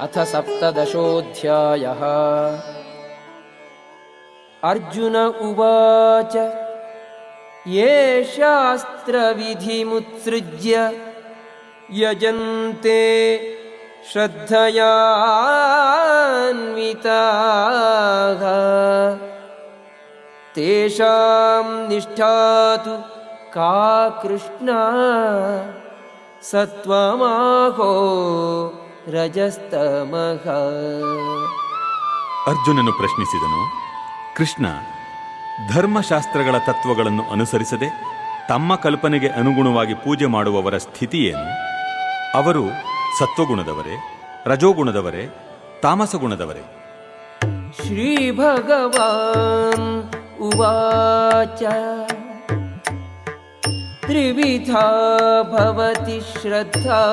अथ सप्तदशोऽध्यायः। अर्जुन उवाच ये शास्त्रविधिमुत्सृज्य यजन्ते श्रद्धयान्विताः। तेषां निष्ठा तु का कृष्णा सत्त्वमाहो ರಜಸ್ತಮಃ. ಅರ್ಜುನನು ಪ್ರಶ್ನಿಸಿದನು ಕೃಷ್ಣ ಧರ್ಮಶಾಸ್ತ್ರಗಳ ತತ್ವಗಳನ್ನು ಅನುಸರಿಸದೆ ತಮ್ಮ ಕಲ್ಪನೆಗೆ ಅನುಗುಣವಾಗಿ ಪೂಜೆ ಮಾಡುವವರ ಸ್ಥಿತಿ ಅವರು ಸತ್ವಗುಣದವರೇ ರಜೋಗುಣದವರೇ ತಾಮಸಗುಣದವರೇ? ಶ್ರೀ ಭಗವಾನ್ ಉವಾಚ. ತ್ರಿವಿಧ ಭವತಿ ಶ್ರದ್ಧಾ.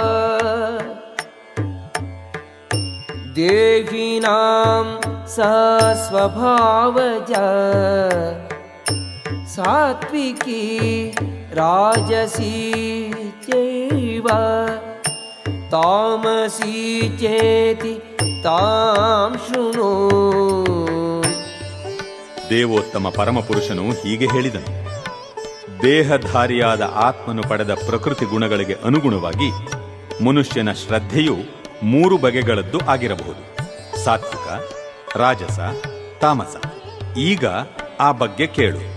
देहिनां सा स्वभावजा सात्विकी राजसी चैव तामसी चेति तां शृणु ದೇವೋತ್ತಮ ಪರಮಪುರುಷನು ಹೀಗೆ ಹೇಳಿದನು ದೇಹಧಾರಿಯಾದ ಆತ್ಮನು ಪಡೆದ ಪ್ರಕೃತಿ ಗುಣಗಳಿಗೆ ಅನುಗುಣವಾಗಿ ಮನುಷ್ಯನ ಶ್ರದ್ಧೆಯು ಮೂರು ಬಗೆಗಳದ್ದು ಆಗಿರಬಹುದು. ಸಾತ್ವಿಕ, ರಾಜಸ, ತಾಮಸ. ಈಗ ಆ ಬಗ್ಗೆ ಕೇಳು.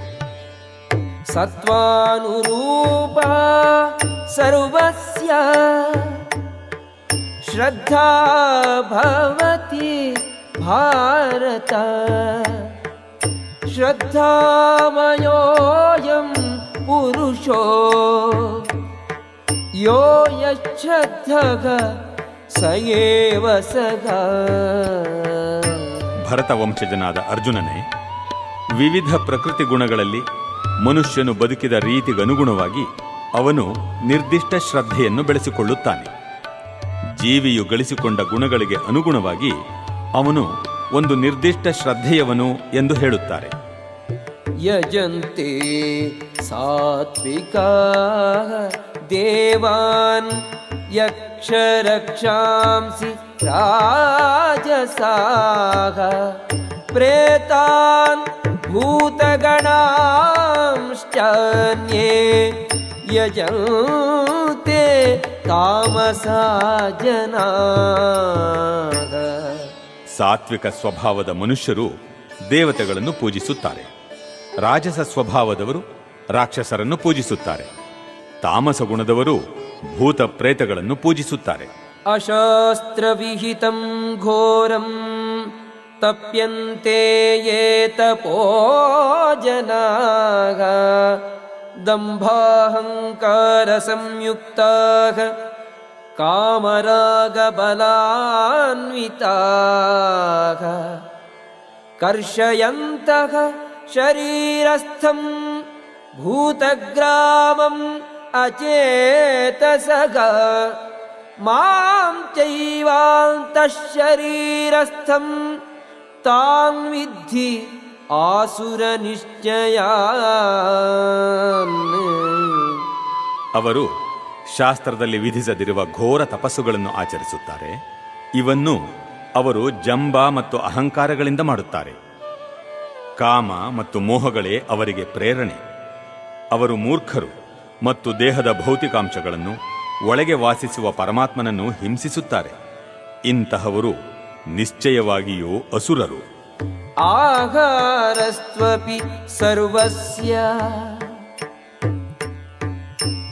ಸತ್ವಾನುರೂಪ ಸರ್ವಸ್ಯ ಶ್ರದ್ಧಾ ಭವತಿ ಭಾರತ ಶ್ರದ್ಧಾಮಯೋಯಂ ಪುರುಷೋ ಯೋ ಯಶ್ರದ್ಧಗ ಸಯೇವ ಸದಾ. ಭರತ ವಂಶಜನಾದ ಅರ್ಜುನನೇ ವಿವಿಧ ಪ್ರಕೃತಿ ಗುಣಗಳಲ್ಲಿ ಮನುಷ್ಯನು ಬದುಕಿದ ರೀತಿಗನುಗುಣವಾಗಿ ಅವನು ನಿರ್ದಿಷ್ಟ ಶ್ರದ್ಧೆಯನ್ನು ಬೆಳೆಸಿಕೊಳ್ಳುತ್ತಾನೆ. ಜೀವಿಯು ಗಳಿಸಿಕೊಂಡ ಗುಣಗಳಿಗೆ ಅನುಗುಣವಾಗಿ ಅವನು ಒಂದು ನಿರ್ದಿಷ್ಟ ಶ್ರದ್ಧೆಯವನು ಎಂದು ಹೇಳುತ್ತಾರೆ. ಯಜಂತೆ ಸಾತ್ವಿಕ ದೇವಾನ್ ಯ देवान् यक्षरक्षांसि राजसाः प्रेतान् भूतगणांश्चान्ये यजन्ते तामसा जनाः ಸಾತ್ವಿಕ ಸ್ವಭಾವದ ಮನುಷ್ಯರು ದೇವತೆಗಳನ್ನು ಪೂಜಿಸುತ್ತಾರೆ ರಾಜಸ ಸ್ವಭಾವದವರು ರಾಕ್ಷಸರನ್ನು ಪೂಜಿಸುತ್ತಾರೆ ತಾಮಸ ಗುಣದವರು ಭೂತ ಪ್ರೇತಗಳನ್ನು ಪೂಜಿಸುತ್ತಾರೆ. ಅಶಾಸ್ತ್ರವಿಹಿತಂ ಘೋರಂ ತಪ್ಯಂತೆ ಯೇ ತಪೋ ಜನಾಗ ದಂಭಾಹಂಕಾರ ಸಂಯುಕ್ತಾಗ ಕಾಮರಾಗ ಬಲಾನ್ವಿತಾಗ ಕರ್ಷಯಂತಹ ಶರೀರಸ್ಥಂ ಭೂತಗ್ರಾಮಂ अचेतसग मां चैवान्तः शरीरस्थं तां विद्धि आसुरनिश्चयान् ಅವರು ಶಾಸ್ತ್ರದಲ್ಲಿ ವಿಧಿಸದಿರುವ ಘೋರ ತಪಸ್ಸುಗಳನ್ನು ಆಚರಿಸುತ್ತಾರೆ ಇವನ್ನು ಅವರು ಜಂಬ ಮತ್ತು ಅಹಂಕಾರಗಳಿಂದ ಮಾಡುತ್ತಾರೆ ಕಾಮ ಮತ್ತು ಮೋಹಗಳೇ ಅವರಿಗೆ ಪ್ರೇರಣೆ ಅವರು ಮೂರ್ಖರು ಮತ್ತು ದೇಹದ ಭೌತಿಕಾಂಶಗಳನ್ನು ಒಳಗೆ ವಾಸಿಸುವ ಪರಮಾತ್ಮನನ್ನು ಹಿಂಸಿಸುತ್ತಾರೆ. ಇಂತಹವರು ನಿಶ್ಚಯವಾಗಿಯೂ ಅಸುರರು. ಆಹಾರಸ್ತ್ವಪಿ ಸರ್ವಸ್ಯ.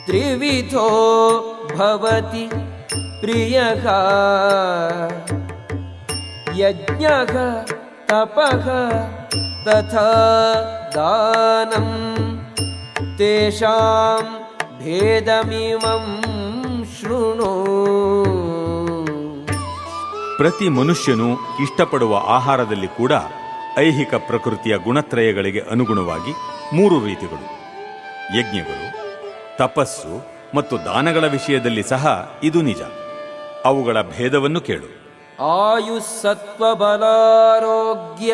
ತ್ರಿವಿಧೋ ಭವತಿ ಪ್ರಿಯ. ಯಜ್ಞ ತಪಃ ತಥ ದಾನಂ. तेषां भेदमिमं शृणु ಪ್ರತಿ ಮನುಷ್ಯನು ಇಷ್ಟಪಡುವ ಆಹಾರದಲ್ಲಿ ಕೂಡ ಐಹಿಕ ಪ್ರಕೃತಿಯ ಗುಣತ್ರಯಗಳಿಗೆ ಅನುಗುಣವಾಗಿ ಮೂರು ರೀತಿಗಳು ಯಜ್ಞಗಳು ತಪಸ್ಸು ಮತ್ತು ದಾನಗಳ ವಿಷಯದಲ್ಲಿ ಸಹ ಇದು ನಿಜ ಅವುಗಳ ಭೇದವನ್ನು ಕೇಳು आयुस्सत्त्वबलारोग्य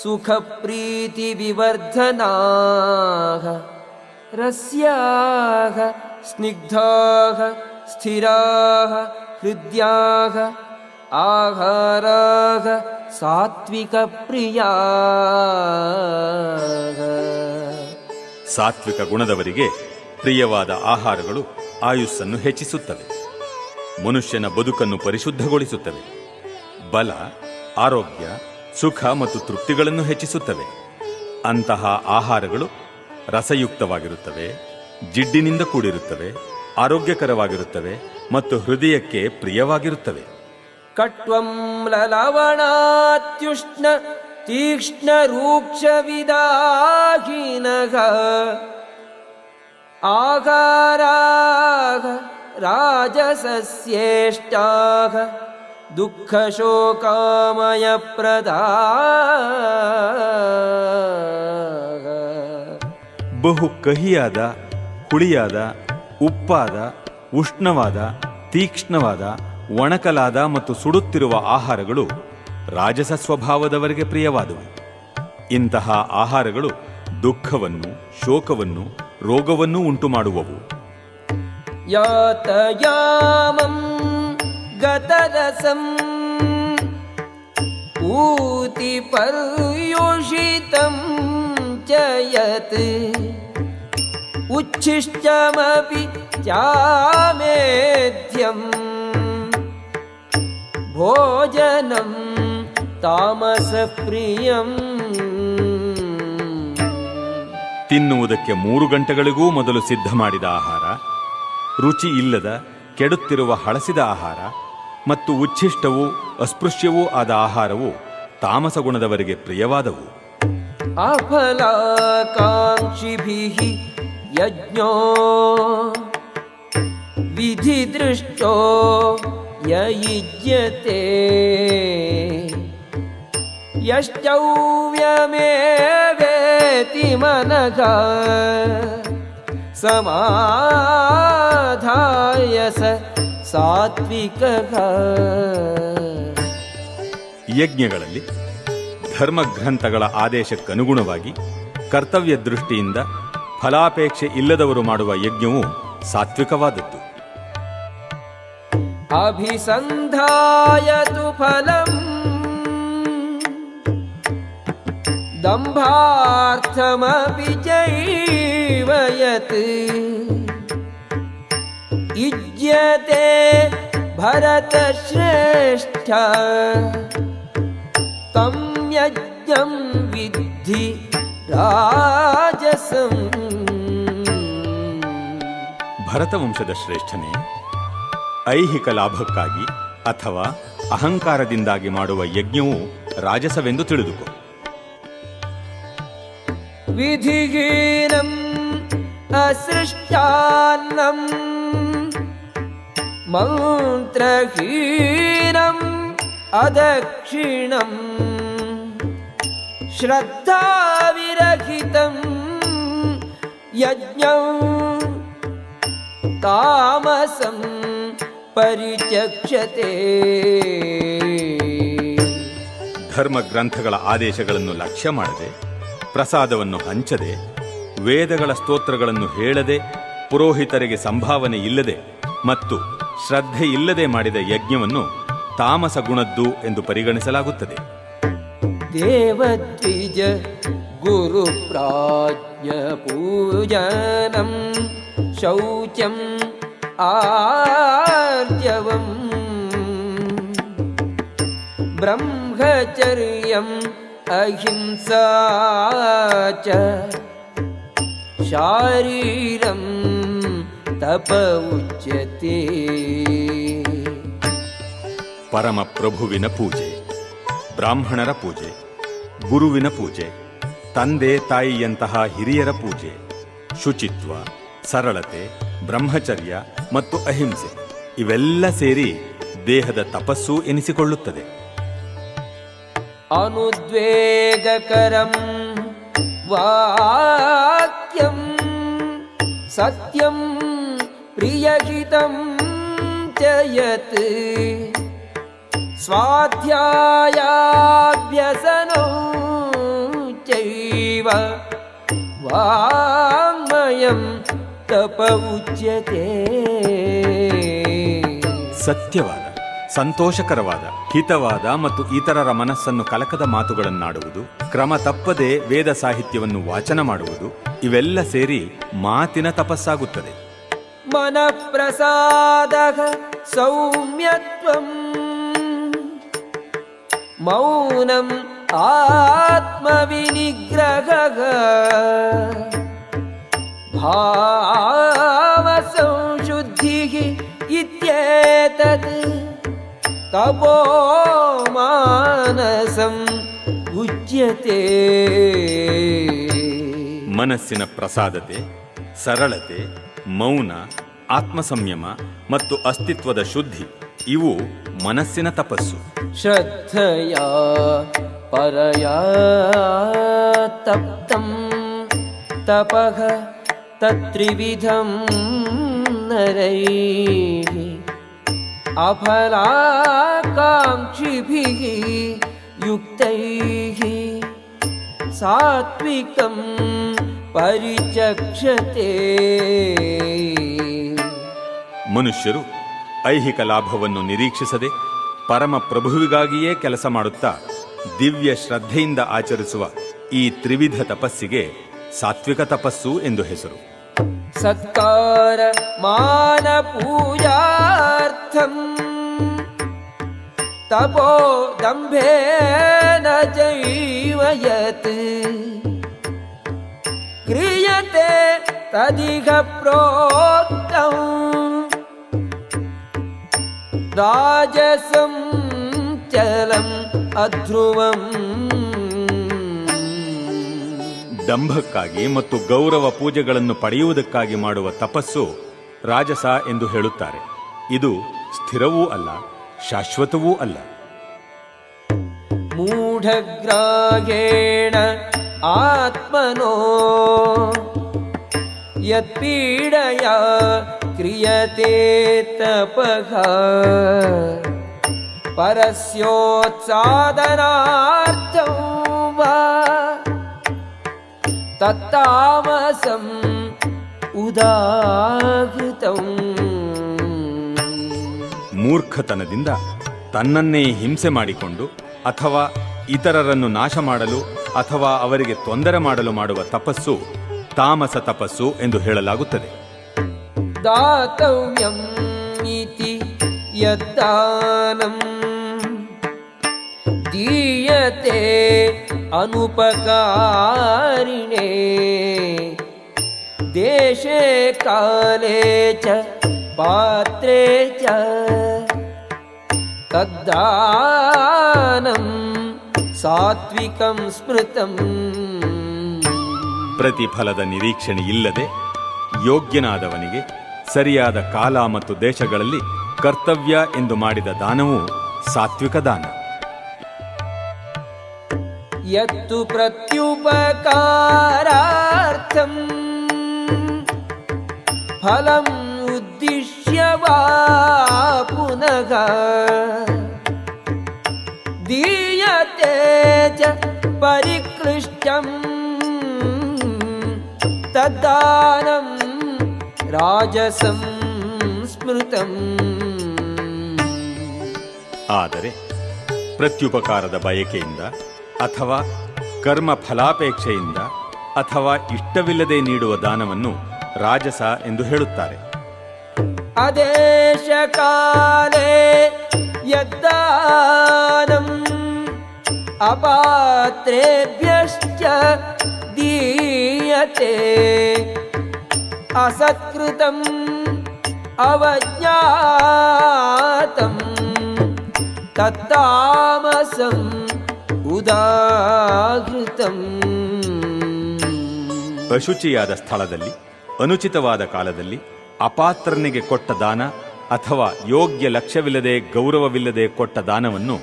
सुखप्रीतिविवर्धनाः रस्याः स्निग्धाः स्थिराः हृद्याः आहाराः सात्विकप्रियाः ಸಾತ್ವಿಕ ಗುಣದವರಿಗೆ ಪ್ರಿಯವಾದ ಆಹಾರಗಳು ಆಯುಸ್ಸನ್ನು ಹೆಚ್ಚಿಸುತ್ತವೆ ಮನುಷ್ಯನ ಬದುಕನ್ನು ಪರಿಶುದ್ಧಗೊಳಿಸುತ್ತವೆ ಬಲ ಆರೋಗ್ಯ ಸುಖ ಮತ್ತು ತೃಪ್ತಿಗಳನ್ನು ಹೆಚ್ಚಿಸುತ್ತವೆ ಅಂತಹ ಆಹಾರಗಳು ರಸಯುಕ್ತವಾಗಿರುತ್ತವೆ, ಜಿಡ್ಡಿನಿಂದ ಕೂಡಿರುತ್ತವೆ, ಆರೋಗ್ಯಕರವಾಗಿರುತ್ತವೆ ಮತ್ತು ಹೃದಯಕ್ಕೆ ಪ್ರಿಯವಾಗಿರುತ್ತವೆ. ಕಟ್ವಂ ಲಲವಣಾತ್ಯುಷ್ಣ ತೀಕ್ಷ್ಣ ರೂಕ್ಷ ವಿದಾಹೀನಃ ಆಹಾರಾಹ ರಾಜಸಸ್ಯೇಷ್ಟಾಹ ದುಃಖ ಶೋಕಾಮಯ ಪ್ರದಾ ಬಹು ಕಹಿಯಾದ, ಹುಳಿಯಾದ, ಉಪ್ಪಾದ, ಉಷ್ಣವಾದ, ತೀಕ್ಷ್ಣವಾದ, ಒಣಕಲಾದ ಮತ್ತು ಸುಡುತ್ತಿರುವ ಆಹಾರಗಳು ರಾಜಸ ಸ್ವಭಾವದವರಿಗೆ ಪ್ರಿಯವಾದವು. ಇಂತಹ ಆಹಾರಗಳು ದುಃಖವನ್ನು, ಶೋಕವನ್ನು, ರೋಗವನ್ನು ಉಂಟು ಮಾಡುವವು ಯಾತಯಾಮಂ ಗತರಸಂ ಊತಿ यत् उच्छिष्टमपि चामेध्यम् भोजनं तामसप्रियम् ತಿನ್ನುವುದಕ್ಕೆ ಮೂರು ಗಂಟೆಗಳಿಗೂ ಮೊದಲು ಸಿದ್ಧ ಮಾಡಿದ ಆಹಾರ ರುಚಿ ಇಲ್ಲದ ಕೆಡುತ್ತಿರುವ ಹಳಸಿದ ಆಹಾರ ಮತ್ತು ಉಚ್ಛಿಷ್ಟವೂ ಅಸ್ಪೃಶ್ಯವೂ ಆದ ಆಹಾರವು ತಾಮಸ ಗುಣದವರಿಗೆ ಪ್ರಿಯವಾದವು अफलाकाङ्क्षिभिः यज्ञो विधिदृष्टो ययुज्यते यश्चौव्यमेवेति मनः समाधाय स सात्विकः ಯಜ್ಞಗಳಲ್ಲಿ ಧರ್ಮ ಗ್ರಂಥಗಳ ಆದೇಶಕ್ಕನುಗುಣವಾಗಿ ಕರ್ತವ್ಯ ದೃಷ್ಟಿಯಿಂದ ಫಲಾಪೇಕ್ಷೆ ಇಲ್ಲದವರು ಮಾಡುವ ಯಜ್ಞವು ಸಾತ್ವಿಕವಾದದ್ದು. ಅಭಿಸಂಧಾಯತು ಫಲಂ ದಂಭಾರ್ಥಮ ಜೈವಯತ್ ಇಜ್ಯತೆ ಭರತ ಶ್ರೇಷ್ಠ ತಂ यज्ञं विद्धि राजसम् ಭರತವಂಶದ ಶ್ರೇಷ್ಠನೇ ಐಹಿಕ ಲಾಭಕ್ಕಾಗಿ ಅಥವಾ ಅಹಂಕಾರದಿಂದಾಗಿ ಮಾಡುವ ಯಜ್ಞವು ರಾಜಸವೆಂದು ತಿಳಿದುಕೋ विधिहीनम् असृष्टान्नम् मन्त्रहीनम् अदक्षिणम् श्रद्धाविरहितम् यज्ञम् तामसं परिचक्षते ಧರ್ಮ ಗ್ರಂಥಗಳ ಆದೇಶಗಳನ್ನು ಲಕ್ಷ್ಯ ಮಾಡದೆ ಪ್ರಸಾದವನ್ನು ಹಂಚದೆ ವೇದಗಳ ಸ್ತೋತ್ರಗಳನ್ನು ಹೇಳದೆ ಪುರೋಹಿತರಿಗೆ ಸಂಭಾವನೆ ಇಲ್ಲದೆ ಮತ್ತು ಶ್ರದ್ಧೆ ಇಲ್ಲದೆ ಮಾಡಿದ ಯಜ್ಞವನ್ನು ತಾಮಸ ಗುಣದ್ದು ಎಂದು ಪರಿಗಣಿಸಲಾಗುತ್ತದೆ देवद्विज गुरुप्राज्ञपूजनं शौचम् आर्जवम् ब्रह्मचर्यम् अहिंसा च शारीरं तप उच्यते। परमप्रभुविन पूजे ಬ್ರಾಹ್ಮಣರ ಪೂಜೆ, ಗುರುವಿನ ಪೂಜೆ, ತಂದೆ ತಾಯಿಯಂತಹ ಹಿರಿಯರ ಪೂಜೆ, ಶುಚಿತ್ವ, ಸರಳತೆ, ಬ್ರಹ್ಮಚರ್ಯ ಮತ್ತು ಅಹಿಂಸೆ ಇವೆಲ್ಲ ಸೇರಿ ದೇಹದ ತಪಸ್ಸು ಎನಿಸಿಕೊಳ್ಳುತ್ತದೆ. ಅನುದ್ವೇಗಕರಂ ವಾಕ್ಯಂ ಸತ್ಯಂ ಪ್ರಿಯಹಿತಂ ಚಯತ್ स्वाध्यायाभ्यसनो चैव वाङ्मयं तप उच्यते ಸತ್ಯವಾದ ಸಂತೋಷಕರವಾದ ಹಿತವಾದ ಮತ್ತು ಇತರರ ಮನಸ್ಸನ್ನು ಕಲಕದ ಮಾತುಗಳನ್ನಾಡುವುದು ಕ್ರಮ ತಪ್ಪದೆ ವೇದ ಸಾಹಿತ್ಯವನ್ನು ವಾಚನ ಮಾಡುವುದು ಇವೆಲ್ಲ ಸೇರಿ ಮಾತಿನ ತಪಸ್ಸಾಗುತ್ತದೆ मनःप्रसादः सौम्यत्वम् मौनम् आत्मविनिग्रहः भावसंशुद्धिः इत्येतत् तपो मानसम् उच्यते ಮನಸ್ಸಿನ ಪ್ರಸಾದತೆ ಸರಳತೆ ಮೌನ ಆತ್ಮಸಂಯಮ ಮತ್ತು ಅಸ್ತಿತ್ವದ ಶುದ್ಧಿ ಇವು ಮನಸ್ಸಿನ ತಪಸ್ಸು श्रद्धया परया तप्तं तपः तत्त्रिविधं नरैः अफलाकाङ्क्षिभिः युक्तैः सात्विकं परिचक्षते ಮನುಷ್ಯರು ಐಹಿಕ ಲಾಭವನ್ನು ನಿರೀಕ್ಷಿಸದೆ ಪರಮ ಪ್ರಭುವಿಗಾಗಿಯೇ ಕೆಲಸ ಮಾಡುತ್ತಾ ದಿವ್ಯ ಶ್ರದ್ಧೆಯಿಂದ ಆಚರಿಸುವ ಈ ತ್ರಿವಿಧ ತಪಸ್ಸಿಗೆ ಸಾತ್ವಿಕ ತಪಸ್ಸು ಎಂದು ಹೆಸರು. ಸತ್ಕಾರ ಮಾನ ಪೂಜಾರ್ಥಂ ತಪೋ ದಂಭೇನ ಜೈವಯತ್. ಕ್ರಿಯತೆ ತದಿಗ ಪ್ರೋಕ್ತಂ. राजसं चलम् अध्रुवम् ದಂಭಕ್ಕಾಗಿ ಮತ್ತು ಗೌರವ ಪೂಜೆಗಳನ್ನು ಪಡೆಯುವುದಕ್ಕಾಗಿ ಮಾಡುವ ತಪಸ್ಸು ರಾಜಸ ಎಂದು ಹೇಳುತ್ತಾರೆ ಇದು ಸ್ಥಿರವೂ ಅಲ್ಲ ಶಾಶ್ವತವೂ ಅಲ್ಲ मूढग्राहेण आत्मनो यत्पीडया क्रियते तपः परस्योत्सादनार्थं वा तत्तामसम् उदाहृतम् ಮೂರ್ಖತನದಿಂದ ತನ್ನನ್ನೇ ಹಿಂಸೆ ಮಾಡಿಕೊಂಡು ಅಥವಾ ಇತರರನ್ನು ನಾಶ ಮಾಡಲು ಅಥವಾ ಅವರಿಗೆ ತೊಂದರೆ ಮಾಡಲು ಮಾಡುವ ತಪಸ್ಸು ತಾಮಸ ತಪಸ್ಸು ಎಂದು ಹೇಳಲಾಗುತ್ತದೆ दातव्यम् इति यद्दानम् दीयते अनुपकारिणे देशे काले च पात्रे च तद्दानं सात्विकं स्मृतम् ಪ್ರತಿಫಲದ ನಿರೀಕ್ಷಣೆ ಇಲ್ಲದೆ ಯೋಗ್ಯನಾದವನಿಗೆ ಸರಿಯಾದ ಕಾಲ ಮತ್ತು ದೇಶಗಳಲ್ಲಿ ಕರ್ತವ್ಯ ಎಂದು ಮಾಡಿದ ದಾನವು ಸಾತ್ವಿಕ ದಾನ. ಯತ್ತು ಪ್ರತ್ಯುಪಕಾರಾರ್ಥಂ ಫಲಂ ಉದ್ದಿಶ್ಯ ಪುನಃ ದೀಯತೆ ಚ ಪರಿಕೃಷ್ಟಂ ತದ್ದಾನಂ ರಾಜಸಂ ಸ್ಮೃತಂ. ಆದರೆ ಪ್ರತ್ಯುಪಕಾರದ ಬಯಕೆಯಿಂದ ಅಥವಾ ಕರ್ಮ ಫಲಾಪೇಕ್ಷೆಯಿಂದ ಅಥವಾ ಇಷ್ಟವಿಲ್ಲದೆ ನೀಡುವ ದಾನವನ್ನು ರಾಜಸ ಎಂದು ಹೇಳುತ್ತಾರೆ. ಅದೇಶ ಕಾಲೇ ಯದ್ದಾನಂ ಅಪಾತ್ರೇಭ್ಯಶ್ಚ ದೀಯತೆ. असत्कृतम् अवज्ञातम् तत्तामसम् उदाहृतम् ಅಶುಚಿಯಾದ ಸ್ಥಳದಲ್ಲಿ ಅನುಚಿತವಾದ ಕಾಲದಲ್ಲಿ ಅಪಾತ್ರನಿಗೆ ಕೊಟ್ಟ ದಾನ ಅಥವಾ ಯೋಗ್ಯ ಲಕ್ಷ್ಯವಿಲ್ಲದೆ ಗೌರವವಿಲ್ಲದೆ ಕೊಟ್ಟ ದಾನವನ್ನು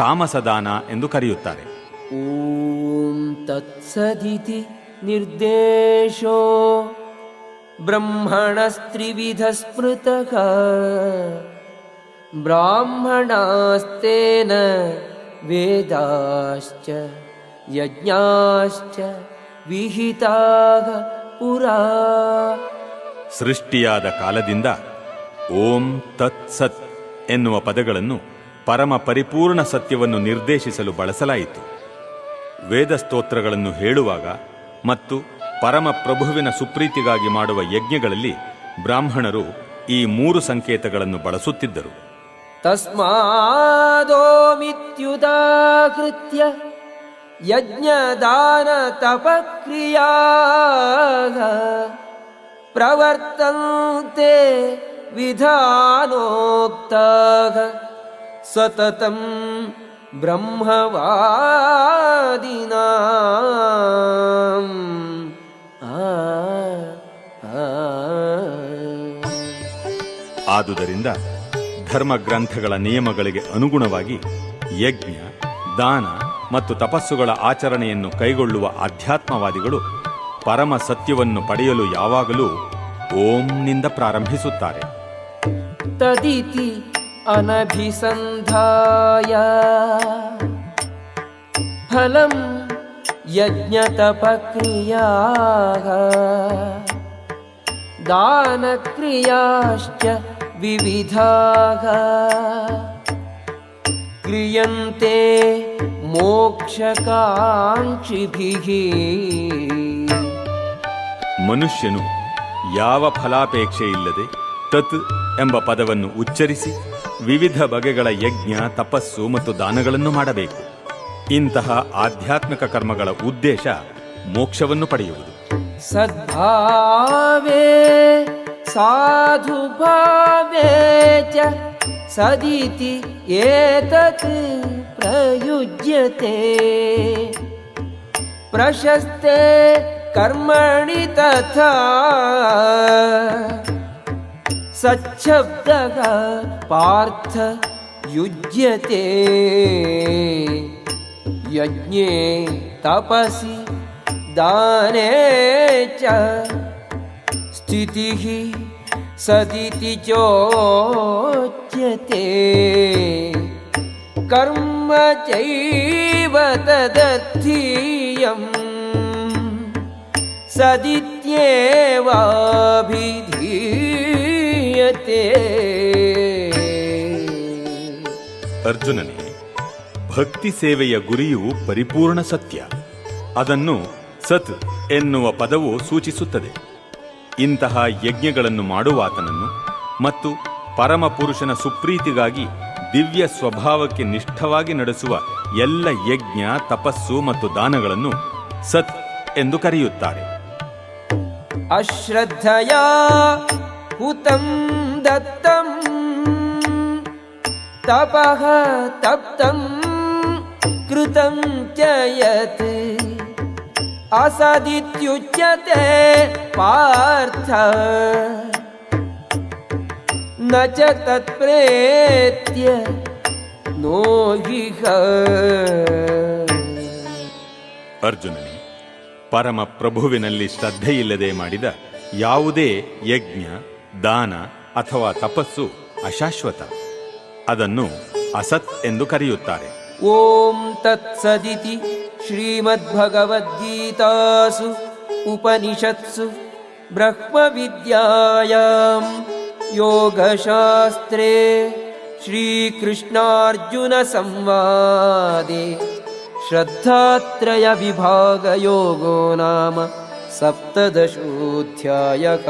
ತಾಮಸ ದಾನ ಎಂದು ಕರೆಯುತ್ತಾರೆ ॐ तत्सदिति निर्देशो ब्रह्मणस्त्रिविधस्मृतः ब्राह्मणास्तेन वेदाश्च यज्ञाश्च विहिताः पुरा ಸೃಷ್ಟಿಯಾದ ಕಾಲದಿಂದ ಓಂ ತತ್ ಸತ್ ಎನ್ನುವ ಪದಗಳನ್ನು ಪರಮ ಪರಿಪೂರ್ಣ ಸತ್ಯವನ್ನು ನಿರ್ದೇಶಿಸಲು ಬಳಸಲಾಯಿತು ವೇದ ಸ್ತೋತ್ರಗಳನ್ನು ಹೇಳುವಾಗ ಮತ್ತು ಪರಮಪ್ರಭುವಿನ ಸುಪ್ರೀತಿಗಾಗಿ ಮಾಡುವ ಯಜ್ಞಗಳಲ್ಲಿ ಬ್ರಾಹ್ಮಣರು ಈ ಮೂರು ಸಂಕೇತಗಳನ್ನು ಬಳಸುತ್ತಿದ್ದರು. ತಸ್ಮಾದೋಮಿತ್ಯುದಾಕೃತ್ಯ ಯಜ್ಞದಾನ ತಪಕ್ರಿಯಾ ಪ್ರವರ್ತಂತೆ ವಿಧಾನೋಕ್ತ ಸತತಂ ಬ್ರಹ್ಮವಾದಿನಾ. ಆದುದರಿಂದ ಧರ್ಮ ಗ್ರಂಥಗಳ ನಿಯಮಗಳಿಗೆ ಅನುಗುಣವಾಗಿ ಯಜ್ಞ, ದಾನ ಮತ್ತು ತಪಸ್ಸುಗಳ ಆಚರಣೆಯನ್ನು ಕೈಗೊಳ್ಳುವ ಆಧ್ಯಾತ್ಮವಾದಿಗಳು ಪರಮ ಸತ್ಯವನ್ನು ಪಡೆಯಲು ಯಾವಾಗಲೂ ಓಂನಿಂದ ಪ್ರಾರಂಭಿಸುತ್ತಾರೆ. ತದಿತಿ ಅನಭಿಸಂಧಾಯ. ಫಲಂ यज्ञतपक्रियाः दानक्रियाश्च विविधाः क्रियन्ते मोक्षकाङ्क्षिभिः ಮನುಷ್ಯನು ಯಾವ ಫಲಾಪೇಕ್ಷೆ ಇಲ್ಲದೆ ತತ್ ಎಂಬ ಪದವನ್ನು ಉಚ್ಚರಿಸಿ ವಿವಿಧ ಬಗೆಗಳ ಯಜ್ಞ ತಪಸ್ಸು ಮತ್ತು ದಾನಗಳನ್ನು ಮಾಡಬೇಕು ಇಂತಹ ಆಧ್ಯಾತ್ಮಿಕ ಕರ್ಮಗಳ ಉದ್ದೇಶ ಮೋಕ್ಷವನ್ನು ಪಡೆಯುವುದು. ಸದ್ಭಾವೇ ಸಾಧು ಭಾವೇಚ ಚ, ಸದಿತಿ ಏತತ್ ಪ್ರಯುಜ್ಯತೆ. ಪ್ರಶಸ್ತೆ ಕರ್ಮಣಿ ತಥಾ, ಸಚ್ಛಬ್ದಗ ಪಾರ್ಥ ಯುಜ್ಯತೆ. यज्ञे तपसि दाने च। स्थितिः सदिति चोच्यते। कर्म चैव तदर्थीयम्। सदित्येवाभिधीयते। अर्जुनने ಭಕ್ತಿ ಸೇವೆಯ ಗುರಿಯು ಪರಿಪೂರ್ಣ ಸತ್ಯ. ಅದನ್ನು ಸತ್ ಎನ್ನುವ ಪದವು ಸೂಚಿಸುತ್ತದೆ. ಇಂತಹ ಯಜ್ಞಗಳನ್ನು ಮಾಡುವಾತನನ್ನು ಮತ್ತು ಪರಮಪುರುಷನ ಸುಪ್ರೀತಿಗಾಗಿ ದಿವ್ಯ ಸ್ವಭಾವಕ್ಕೆ ನಿಷ್ಠವಾಗಿ ನಡೆಸುವ ಎಲ್ಲ ಯಜ್ಞ, ತಪಸ್ಸು ಮತ್ತು ದಾನಗಳನ್ನು ಸತ್ ಎಂದು ಕರೆಯುತ್ತಾರೆ. ಅಶ್ರದ್ಧೆಯ ಹುತಂ ದತ್ತಂ ತಪಃ ತಪ್ತಂ कृतं च यत् असदित्युच्यते पार्थ न च तत्प्रेत्य नो ह्यः ಅರ್ಜುನನೇ ಪರಮ ಪ್ರಭುವಿನಲ್ಲಿ ಶ್ರದ್ಧೆಯಿಲ್ಲದೆ ಮಾಡಿದ ಯಾವುದೇ ಯಜ್ಞ ದಾನ ಅಥವಾ ತಪಸ್ಸು ಅಶಾಶ್ವತ ಅದನ್ನು ಅಸತ್ ಎಂದು ಕರೆಯುತ್ತಾರೆ ॐ तत्सदिति श्रीमद्भगवद्गीतासु उपनिषत्सु ब्रह्मविद्यायां योगशास्त्रे श्रीकृष्णार्जुनसंवादे श्रद्धात्रयविभागयोगो नाम सप्तदशोऽध्यायः